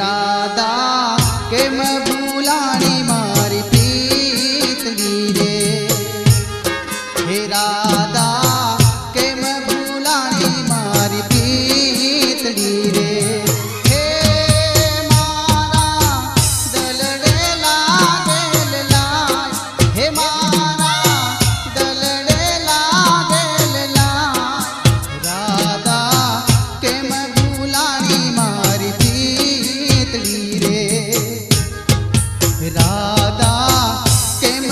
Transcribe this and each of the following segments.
রাধা રાધા કેમ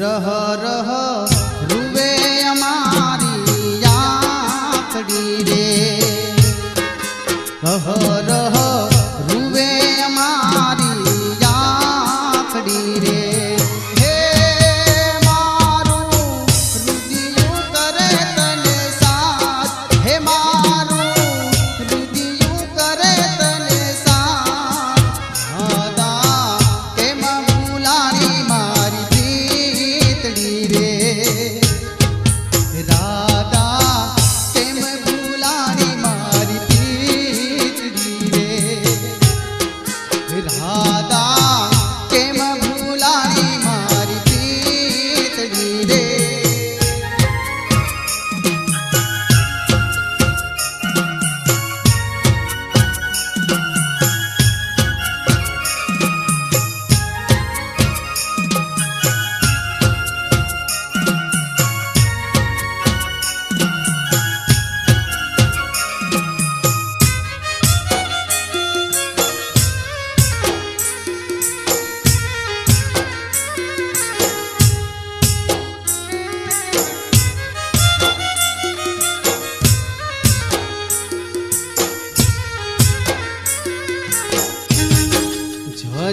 રહ રહ રૂવે અમારી યાકડી રે રહ રહ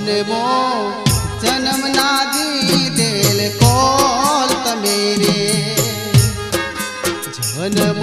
જન્મો જન્મના દીધેલ કોલ તમે રે જન્મ